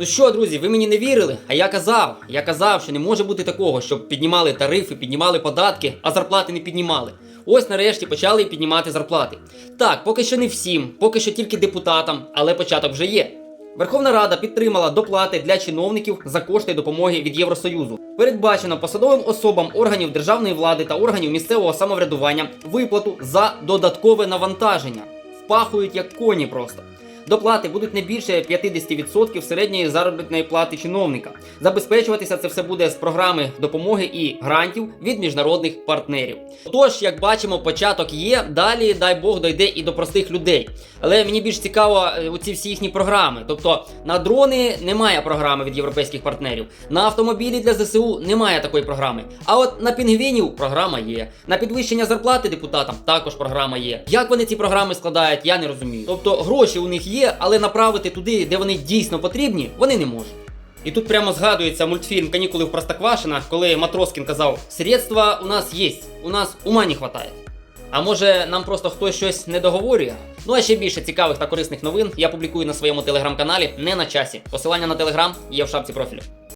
Ну що, друзі, ви мені не вірили? А я казав, я казав, що не може бути такого, щоб піднімали тарифи, піднімали податки, а зарплати не піднімали. Ось нарешті почали піднімати зарплати. Так, поки що не всім, поки що тільки депутатам, але початок вже є. Верховна Рада підтримала доплати для чиновників за кошти допомоги від Євросоюзу. Передбачено посадовим особам органів державної влади та органів місцевого самоврядування виплату за додаткове навантаження. Впахують як коні просто. Доплати будуть не більше 50% середньої заробітної плати чиновника. Забезпечуватися це все буде з програми допомоги і грантів від міжнародних партнерів. Тож, як бачимо, початок є. Далі, дай Бог, дойде і до простих людей. Але мені більш цікаво е, оці всі їхні програми. Тобто на дрони немає програми від європейських партнерів. На автомобілі для ЗСУ немає такої програми. А от на пінгвінів програма є. На підвищення зарплати депутатам також програма є. Як вони ці програми складають, я не розумію. Тобто гроші у них є, але направити туди, де вони дійсно потрібні, вони не можуть. І тут прямо згадується мультфільм Канікули в Простоквашина, коли Матроскін казав: Средства у нас є, у нас ума не хватає. А може нам просто хтось щось не договорює? Ну а ще більше цікавих та корисних новин я публікую на своєму телеграм-каналі не на часі. Посилання на телеграм є в шапці профілю.